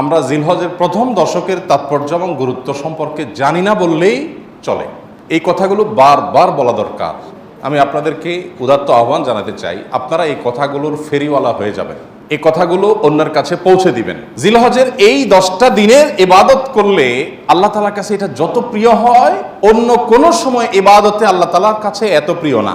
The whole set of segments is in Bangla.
আমরা জিলহজের প্রথম দশকের তাৎপর্য এবং গুরুত্ব সম্পর্কে জানি না বললেই চলে। এই কথাগুলো বারবার বলা দরকার। আমি আপনাদেরকে উদাত্ত আহ্বান জানাতে চাই, আপনারা এই কথাগুলোর ফেরিওয়ালা হয়ে যাবেন। এই কথাগুলো অন্যের কাছে পৌঁছে দিবেন। জিলহজের এই দশটা দিনের এবাদত করলে আল্লাহ তালার কাছে এটা যত প্রিয় হয়, অন্য কোনো সময় এবাদতে আল্লাহ তালার কাছে এত প্রিয় না।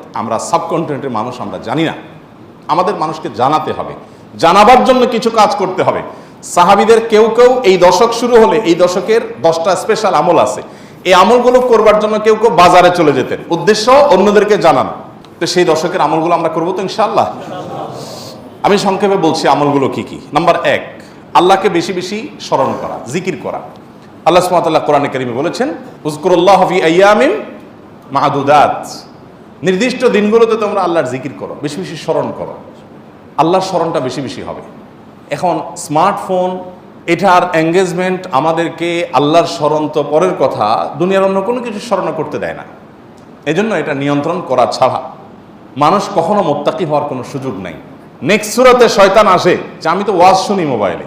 আমরা সাবকন্টিনেন্টের মানুষ আমরা জানি না। আমাদের মানুষকে জানাতে হবে। জানাবার জন্য কিছু কাজ করতে হবে। সাহাবিদের কেউ কেউ এই দশক শুরু হলে, এই দশকের দশটা স্পেশাল আমল আছে। এই আমলগুলো করবার জন্য কেউ কেউ বাজারে চলে যেতেন। উদ্দেশ্য অন্যদেরকে জানানো। তো সেই দশকের আমলগুলো আমরা করব তো ইনশাল্লাহ আমি সংক্ষেপে বলছি আমলগুলো কি কি। নাম্বার এক, আল্লাহকে বেশি বেশি স্মরণ করা, জিকির করা। আল্লাহ সুমাতাল্লাহ কোরআনে কারিমে বলেছেন উজকুরুল্লাহ ফি আইয়ামিন মাহাদুদাত নির্দিষ্ট দিনগুলোতে তোমরা আল্লাহর জিকির করো, বেশি বেশি স্মরণ করো। আল্লাহর স্মরণটা বেশি বেশি হবে। এখন স্মার্টফোন, এটার এঙ্গেজমেন্ট আমাদেরকে আল্লাহর স্মরণ তো পরের কথা, দুনিয়ার অন্য কোনো কিছু স্মরণ করতে দেয় না। এজন্য এটা নিয়ন্ত্রণ করা ছাড়া মানুষ কখনো মোত্তাকি হওয়ার কোনো সুযোগ নাই। নেক্সট সুরতে শয়তান আসে, যে আমি তো ওয়াজ শুনি মোবাইলে।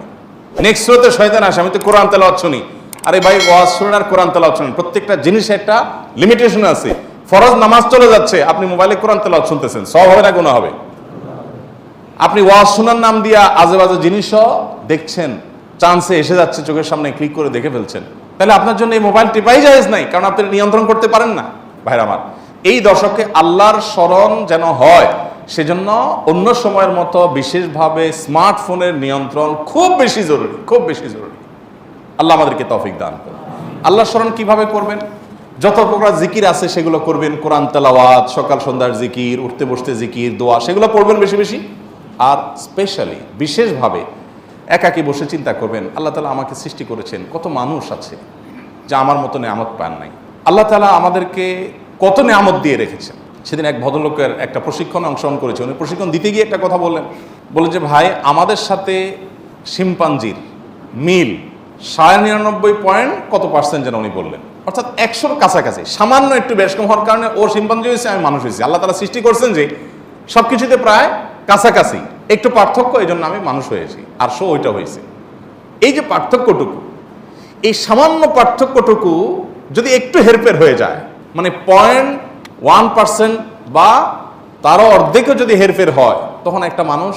নেক্সট সুরতে শয়তান আসে, আমি তো কোরআন তেলাওয়াত শুনি। আরে ভাই, ওয়াজ আর কোরআন তেলাওয়াত শুনেন, প্রত্যেকটা জিনিস একটা লিমিটেশন আছে। ফরজ নামাজ চলে যাচ্ছে, আপনি মোবাইলে কোরআন তেলাওয়াত শুনতেছেন, সব হবে না কোনো হবে? আপনি ওয়াজ শোনার নাম দিয়া আজে বাজে জিনিসও দেখছেন চান্সে এসে যাচ্ছে, চোখের সামনে ক্লিক করে দেখে ফেলছেন। তাহলে আপনার জন্য এই মোবাইল টিপাই জায়েজ নাই, কারণ আপনি নিয়ন্ত্রণ করতে পারেন না, ভাইরা আমার। এই দশকে আল্লাহর স্মরণ যেন হয়, সেজন্য অন্য সময়ের মতো বিশেষভাবে স্মার্টফোনের নিয়ন্ত্রণ খুব বেশি জরুরি, খুব বেশি জরুরি। আল্লাহ আমাদেরকে তফিক দান করুন। আল্লাহ স্মরণ কীভাবে করবেন? যত প্রকার জিকির আছে, সেগুলো করবেন কোরআন তেলাওয়াত, সকাল সন্ধ্যার জিকির, উঠতে বসতে জিকির, দোয়া, সেগুলো পড়বেন বেশি বেশি। আর স্পেশালি বিশেষভাবে একাকি বসে চিন্তা করবেন, আল্লাহ তালা আমাকে সৃষ্টি করেছেন, কত মানুষ আছে যা আমার মতো নেয়ামত পান নাই। আল্লাহ তালা আমাদেরকে কত নেয়ামত দিয়ে রেখেছেন। সেদিন এক ভদ্রলোকের একটা প্রশিক্ষণ অংশগ্রহণ করেছে। উনি প্রশিক্ষণ দিতে গিয়ে একটা কথা বললেন। বলে যে, ভাই, আমাদের সাথে শিম্পাঞ্জির মিল সাড়ে নিরানব্বই পয়েন্ট কত পার্সেন্ট যেন উনি বললেন? অর্থাৎ একশোর কাছাকাছি। সামান্য একটু বেশ কম হওয়ার কারণে ও শিম্পাঞ্জি হয়েছে, আমি মানুষ হয়েছি। আল্লাহ তালা সৃষ্টি করছেন যে সব কিছুতে প্রায় কাছাকাছি। একটু পার্থক্য এই জন্য আমি মানুষ হয়েছি। আর শো ওইটা হয়েছে। এই যে পার্থক্যটুকু, এই সামান্য পার্থক্যটুকু যদি একটু হেরফের হয়ে যায় মানে পয়েন্ট ওয়ান পার্সেন্ট বা তারও অর্ধেকও যদি হেরফের হয়, তখন একটা মানুষ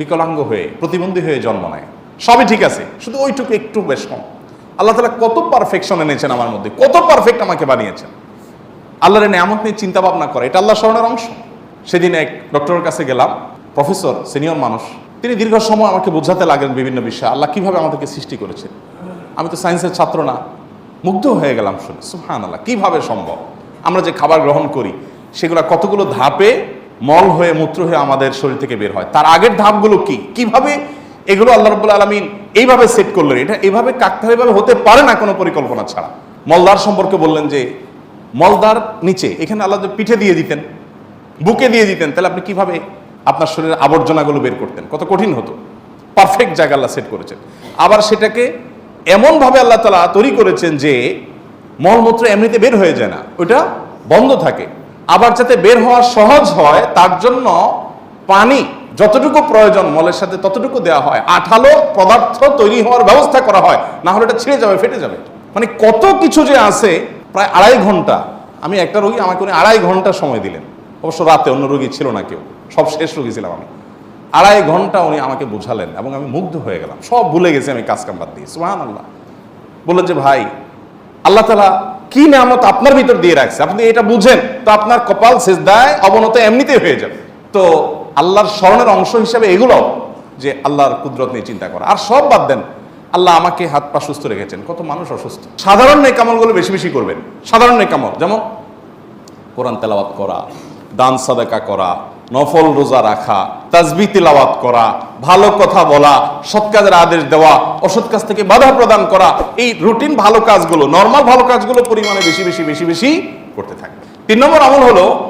বিকলাঙ্গ হয়ে, প্রতিবন্ধী হয়ে জন্ম নেয়। সবই ঠিক আছে, শুধু ওইটুকু একটু বেশ কম আল্লাহ তালা কত পারফেকশন এনেছেন আমার মধ্যে, কত পারফেক্ট আমাকে বানিয়েছেন। আল্লাহর নিয়ামত নিয়ে চিন্তা ভাবনা করে, এটা আল্লাহ স্মরণের অংশ। সেদিন এক ডক্টরের কাছে গেলাম প্রফেসর সিনিয়র মানুষ। তিনি দীর্ঘ সময় আমাকে বোঝাতে লাগলেন বিভিন্ন বিষয়, আল্লাহ কীভাবে আমাদেরকে সৃষ্টি করেছেন। আমি তো সায়েন্সের ছাত্র না, মুগ্ধ হয়ে গেলাম শুনে সুহান আল্লাহ কীভাবে সম্ভব? আমরা যে খাবার গ্রহণ করি, সেগুলো কতগুলো ধাপে মল হয়ে, মূত্র হয়ে আমাদের শরীর থেকে বের হয়? তার আগের ধাপগুলো কি? কীভাবে এগুলো আল্লাহ রব্বুল আলমিন এইভাবে সেট করলেন, এটা এভাবে কাকতালীভাবে হতে পারে না কোনো পরিকল্পনা ছাড়া। মলদার সম্পর্কে বললেন যে, মলদার নিচে, এখানে আল্লাহ পিঠে দিয়ে দিতেন, বুকে দিয়ে দিতেন, তাহলে আপনি কীভাবে আপনার শরীরের আবর্জনাগুলো বের করতেন? কত কঠিন হতো। পারফেক্ট জায়গা আল্লাহ সেট করেছেন। আবার সেটাকে এমনভাবে আল্লাহ তালা তৈরি করেছেন যে, মলমূত্র এমনিতে বের হয়ে যায় না, ওটা বন্ধ থাকে। আবার যাতে বের হওয়া সহজ হয়, তার জন্য পানি যতটুকু প্রয়োজন মলের সাথে ততটুকু দেওয়া হয়। আঠালো পদার্থ তৈরি হওয়ার ব্যবস্থা করা হয়, না হলে এটা ছিঁড়ে যাবে, ফেটে যাবে। মানে কত কিছু যে আছে, প্রায় আড়াই ঘণ্টা। আমি একটা রোগী, আমাকে উনি আড়াই ঘণ্টা সময় দিলেন। অবশ্য রাতে অন্য রোগী ছিল না কেউ। সব শেষ রোগী ছিলাম আমি। আড়াই ঘণ্টা উনি আমাকে বোঝালেন এবং আমি মুগ্ধ হয়ে গেলাম। সব ভুলে গেছি আমি কাজ কাম বাদ দিয়ে। সুহান আল্লাহ বললেন যে, ভাই, আল্লাহ তালা কি নামত আপনার ভিতর দিয়ে রাখছে? আপনি এটা বুঝেন, তো আপনার কপাল সেজদায় অবনত এমনিতেই হয়ে যাবে। তো আল্লাহর স্মরণের অংশ হিসাবে এগুলো যে আল্লাহর কুদরত নিয়ে চিন্তা করা। আর সব বাদ দেন, আল্লাহ আমাকে হাত পা সুস্থ রেখেছেন। কত মানুষ অসুস্থ। সাধারণ নেকামলগুলো বেশি বেশি করবেন। সাধারণ নেকামল, যেমন কোরআন তেলাওয়াত করা, দান সাদাকা করা, নফল রোজা রাখা, তাজবি তেলাওয়াত করা, ভালো কথা বলা, সৎ কাজের আদেশ দেওয়া, অসৎ কাজ থেকে বাধা প্রদান করা, এই রুটিন ভালো কাজগুলো, নর্মাল ভালো কাজগুলো পরিমাণে বেশি বেশি বেশি বেশি করতে থাকে তিন নম্বর আমল হলো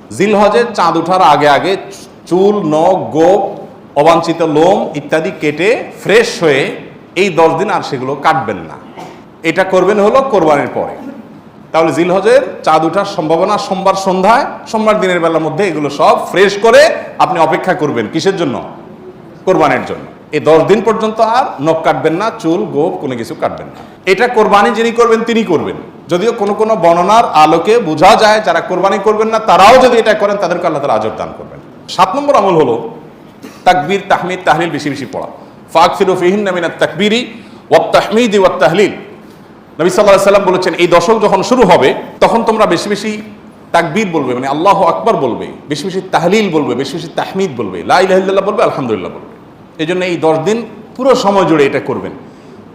জিল হজের চাঁদ ওঠার আগে আগে চুল, নখ, গোপ, অবাঞ্ছিত লোম ইত্যাদি কেটে ফ্রেশ হয়ে এই দশ দিন আর সেগুলো কাটবেন না। এটা করবেন হলো কোরবানির পরে। তাহলে জিলহজের চাঁদ উঠার সম্ভাবনা সোমবার সন্ধ্যায়, সোমবার দিনের বেলার মধ্যে এগুলো সব ফ্রেশ করে আপনি অপেক্ষা করবেন। কিসের জন্য? কোরবানির জন্য। এই দশ দিন পর্যন্ত আর নখ কাটবেন না, চুল, গোপ, কোনো কিছু কাটবেন না। এটা কোরবানি যিনি করবেন, তিনি করবেন। যদিও কোনো কোনো বর্ণনার আলোকে বোঝা যায়, যারা কোরবানি করবেন না, তারাও যদি এটা করেন, তাদেরকে আল্লাহ তালা আজর দান করবেন। সাত নম্বর আমল হলো, তাকবীর, তাহমিদ, তাহলিল বেশি বেশি পড়া। ফাক ফিরু ফিহিন নামিনা তাকবীরি ওয়াত তাহমিদ ওয়াত তাহলিল। নবী সাল্লাহ সাল্লাম বলেছেন, এই দশক যখন শুরু হবে, তখন তোমরা বেশি বেশি তাকবীর বলবে মানে আল্লাহ আকবর বলবে, বেশি বেশি তাহলিল বলবে, বেশি বেশি তাহমিদ বলবে, লা ইলাহা ইল্লাল্লাহ বলবে, আলহামদুলিল্লাহ বলবে। এই জন্য এই দশ দিন পুরো সময় জুড়ে এটা করবেন।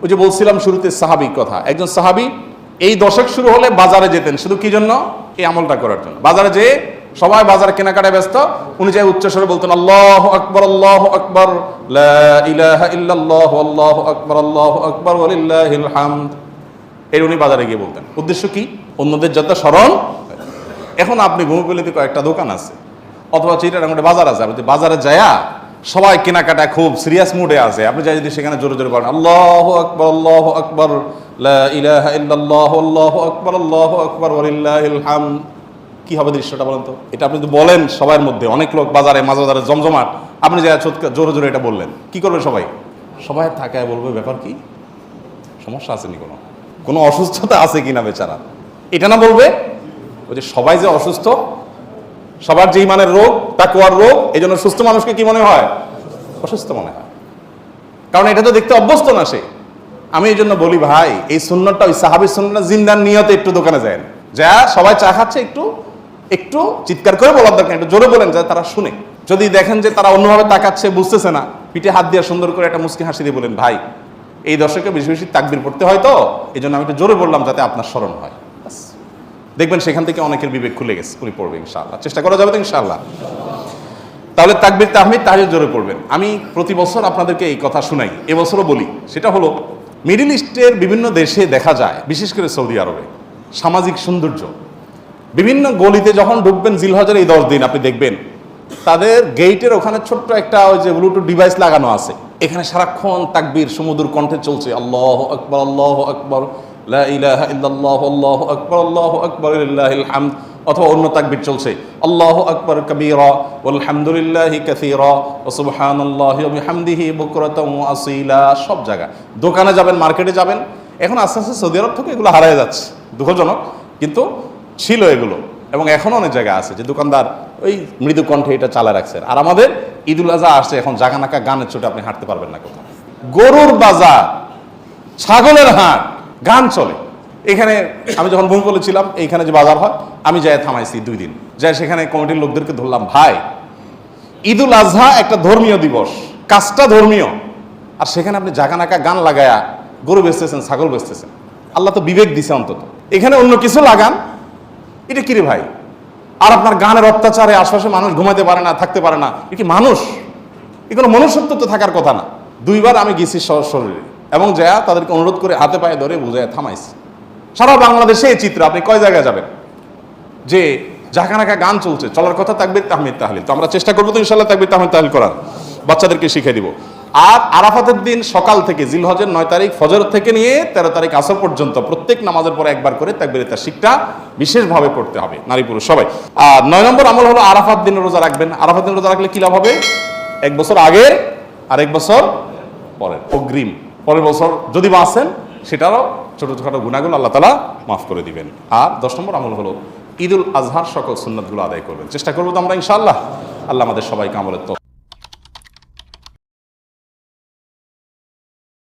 ওই যে বলছিলাম শুরুতে সাহাবি কথা, একজন সাহাবি এই দশক শুরু হলে বাজারে যেতেন, শুধু কি জন্য? এই আমলটা করার জন্য। বাজারে যেয়ে সবাই বাজার কেনাকাটায় ব্যস্ত, উনি যাই উচ্চস্বরে বলতেন, আল্লাহ আকবর আল্লাহ আকবর আল্লাহু আকবর আল্লাহু আকবর এর উনি বাজারে গিয়ে বলতেন। উদ্দেশ্য কি? অন্যদের যাতে স্মরণ এখন আপনি ভূমিপল্লিতে কয়েকটা দোকান আছে, অথবা চিটারাঙ্গটে বাজার আছে, আপনি বাজারে যায়া সবাই কেনাকাটা খুব সিরিয়াস মুডে আছে। আপনি যাই যদি সেখানে জোরে জোরে করেন আল্লাহ আকবর আল্লাহ আকবর কি হবে দৃশ্যটা বলেন তো? এটা আপনি যদি বলেন সবার মধ্যে, অনেক লোক বাজারে, মাঝ বাজারে জমজমাট, আপনি যা জোরে জোরে এটা বললেন, কি করবে সবাই? সবাই থাকায় বলবে, ব্যাপার কি? সমস্যা আসেনি কোনো? কোনো অসুস্থতা আছে কিনা বেচারা? এটা না বলবে? ওই যে সবাই যে অসুস্থ সবার যে ইমানের রোগ তাকুয়ার রোগ এই জন্য সুস্থ মানুষকে কি মনে হয়? অসুস্থ মনে হয়। কারণ এটা তো দেখতে অভ্যস্ত না সে। আমি এই জন্য বলি, ভাই, এই সুন্নতটা, ওই সাহাবির সুন্নতটা জিন্দার নিয়তে একটু দোকানে যায় যা, সবাই চা খাচ্ছে, একটু একটু চিৎকার করে বলার দরকার একটু জোরে বলেন যাতে তারা শুনে। যদি দেখেন যে তারা অন্যভাবে তাকাচ্ছে, বুঝতেছে না, পিঠে হাত দিয়ে সুন্দর করে একটা মুসকি হাসি দিয়ে বলেন, ভাই, এই দর্শকে বেশি বেশি তাকবির পড়তে হয় তো? এই জন্য আমি একটু জোরে বললাম যাতে আপনার স্মরণ হয়। দেখবেন সেখান থেকে অনেকের বিবেক খুলে গেছে, উনি পড়বে ইনশাআল্লাহ। চেষ্টা করা যাবে তো ইনশাআল্লাহ। তাহলে তাকবির, তাহমিদ তাহলে জোরে পড়বেন। আমি প্রতি বছর আপনাদেরকে এই কথা শুনাই, এবছরও বলি। সেটা হলো, মিডিল ইস্টের বিভিন্ন দেশে দেখা যায়, বিশেষ করে সৌদি আরবে, সামাজিক সৌন্দর্য। বিভিন্ন গলিতে যখন ঢুকবেন জিলহজের এই দশ দিন, আপনি দেখবেন, তাদের গেইটের ওখানে ছোট্ট একটা ওই যে ব্লুটুথ ডিভাইস লাগানো আছে। এখানে সারাক্ষণ তাকবীর সমুদ্র কণ্ঠে চলছে, আল্লাহ আকবর আল্লাহ আকবর। আল্লাহু আকবর, আল্লাহু অথবা অন্য তাকবীর চলছে। আল্লাহ আকবর কবীরা, ওয়ালহামদুলিল্লাহি কাসীরা, ওয়া বিহামদিহি বুকরাতাও ওয়া আসীলা, সব জায়গা দোকানে যাবেন, মার্কেটে যাবেন, এখন আস্তে আস্তে সৌদি আরব থেকে এগুলো হারিয়ে যাচ্ছে, দুঃখজনক, কিন্তু ছিল এগুলো, এবং এখনও অনেক জায়গা আছে যে দোকানদার ওই মৃদু কণ্ঠে এটা চালা রাখছে আর আমাদের ঈদুল আজহা আসছে, এখন জাগানাকা গানের চোটে আপনি হাঁটতে পারবেন না কোথাও। গরুর বাজার, ছাগলের হাট গান চলে। এখানে আমি যখন বই বলেছিলাম এইখানে যে বাজার হয়, আমি যাই থামাইছি দুই দিন। যাই সেখানে কমিটির লোকদেরকে ধরলাম, ভাই, ঈদুল আজহা একটা ধর্মীয় দিবস। কাজটা ধর্মীয়। আর সেখানে আপনি জাগানাকা গান লাগায়া গরু বেচতেছেন, ছাগল বেচতেছেন। আল্লাহ তো বিবেক দিছে অন্তত। এখানে অন্য কিছু লাগান। এটা কিরে ভাই? আর আপনার গানের অত্যাচারে আশপাশে মানুষ ঘুমাতে পারে না, থাকতে পারে না। এ কি মানুষ? এগুলো মনুষ্যত্ব তো থাকার কথা না। দুইবার আমি গেছি শরীরে। এবং যা তাদেরকে অনুরোধ করে হাতে পায়ে ধরে বুঝায় থামাইছি। সারা বাংলাদেশে এই চিত্র, আপনি কয় জায়গায় যাবেন? যে জাকানাকা গান চলছে, চলার কথা তাকবির, তাহমিদ, তাহলিল। তো আমরা চেষ্টা করব তো ইনশাল্লাহ তাকবির, তাহমিদ, তাহলিল করার। বাচ্চাদেরকে শিখিয়ে দিব। আর আরাফাতের দিন সকাল থেকে জিলহজের নয় তারিখ, ফজর থেকে নিয়ে তেরো তারিখ আসর পর্যন্ত প্রত্যেক নামাজের পরে একবার করে তাকবিরে তার শিখটা বিশেষভাবে পড়তে হবে, নারী পুরুষ সবাই। আর নয় নম্বর আমল হলো আরাফাত দিনের রোজা রাখবেন। আরাফাত দিন রোজা রাখলে কি লাভ হবে? এক বছর আগের আর এক বছর পরের। অগ্রিম। পরের বছর যদি বাঁচেন সেটারও ছোটো ছোটো গুণাগুলো আল্লাহ তালা মাফ করে দিবেন। আর দশ নম্বর আমল হলো, ঈদুল আজহার সকল সুন্নতগুলো আদায় করবেন। চেষ্টা করব তো আমরা, ইনশাআল্লাহ। আল্লাহ আমাদের সবাইকে আমলের তো